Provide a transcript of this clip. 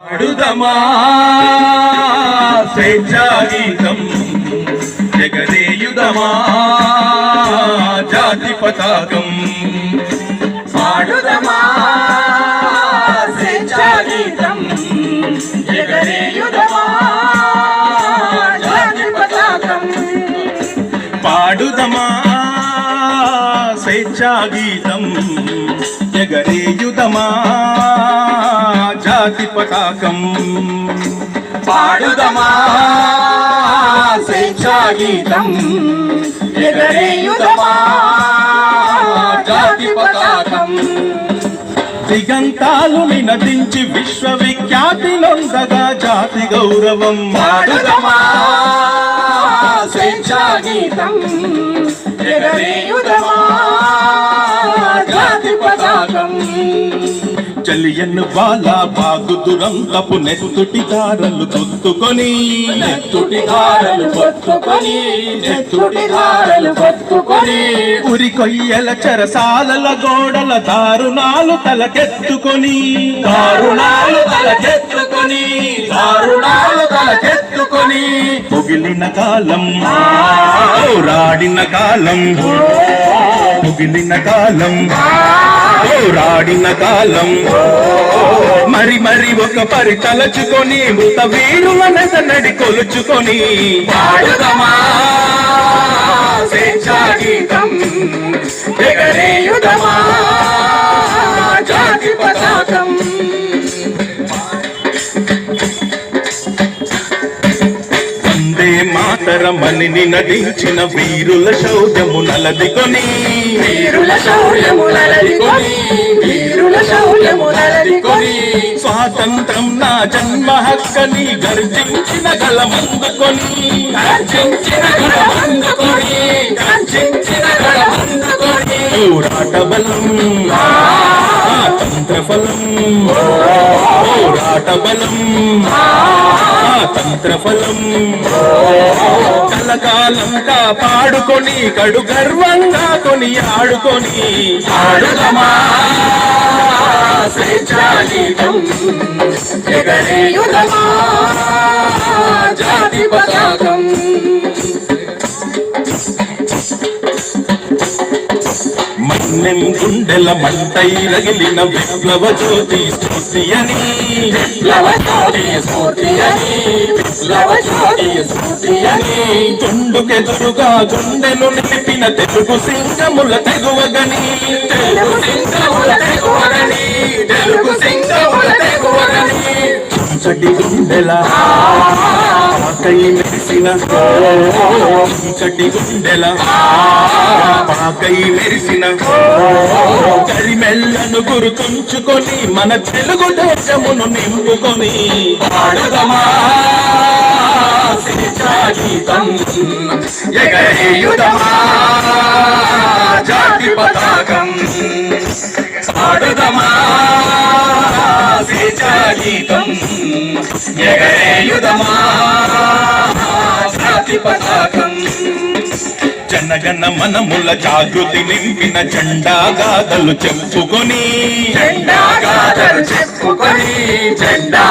అడుదమా స్వేచ్ఛాగీతం జగదేయుదమా? జాతి పతాకం పాడుదమా? స్వేచ్ఛాగీతం జగదేయుదమా? జాతి పతాకం పాడుదమా? స్వేచ్ఛాగీతం జగదేయుదమా? జాతి పతాకం. పాడుదమా స్వేచ్ఛాగీతం జగదేయుదమా జాతి పతాకం. దిగంతాలు నినదించి విశ్వవిఖ్యాతి నొందగా జాతి గౌరవం. పాడుదమా స్వేచ్ఛాగీతం జగదేయుదమా జాతి పతాకం. చలియన్ను బాలా బాగు దురంతపు నెత్తుటి దారలు తొత్తుకొని నెత్తుటి దారలు పట్టుకొని నెత్తుటి దారలు పట్టుకొని ఉరి కొయ్యల చెరసాలల గోడల దారుణాలు తలకెత్తుకొని దారుణాలు తలకెత్తుకొని దారుణాలు తలకెత్తుకొని పొగిలిన కాలం. రాడిన కాలం. పొగిలిన కాలం. రాడిన కాలం. మరి మరి ఒక పరి తలచుకొని మృత వీరుల నడి కొలుచుకొని. పాడుదమా? స్వేచ్ఛాగీతం జగదేయుదమా మాతరమని నినదించిన వీరుల శౌర్యము నలదికొని. వీరుల శౌర్యములలదికొని వీరుల శౌర్యములలదికొని స్వాతంత్రం నా జన్మ హక్కని గర్జించిన గలమందుకొని. గర్జించిన గడమందుకొని గర్జించిన గడమందుకొని పోరాట బలం తంత్ర ఫలం. పోరాట బలం తంత్రఫలం కలకాలంతా పాడుకొని కడు గర్వంగా కొని ఆడుకొని. ఆడుదమా? స్వేచ్ఛాగీతం జగదేయుదమా? మన్నెం గుండెల మంటై రగిలిన విప్లవ జ్యోతి స్ఫూర్తి అని విప్లవ జ్యోతి స్ఫూర్తి అని విప్లవ జ్యోతి స్ఫూర్తి అని గుండుకెదురుగా గుండెను నిలిపిన తెలుగు సింగముల తెగువగని. తెలుగు సింగముల తెగువగని తెలుగు సింగముల తెగువగని. చటి గుండెల పాకై మెరిసిన చటి గుండెల పాకై మెరిసిన కరిమెల్లను గుర్తుంచుకొని మన తెలుగు దేశమును నింపుకొని ఆడుదమా స్వేచ్ఛాగీతం జగదేయుదమా జాతి పతాకం ఆడుదమా స్వేచ్ఛాగీతం జగదేయుదమా జాతి పతాకం. జనగణ మనముల జాగృతి నింపిన జెండా గాథలు చెప్పుకొని. జెండా గాథలు చెప్పుకొని జెండా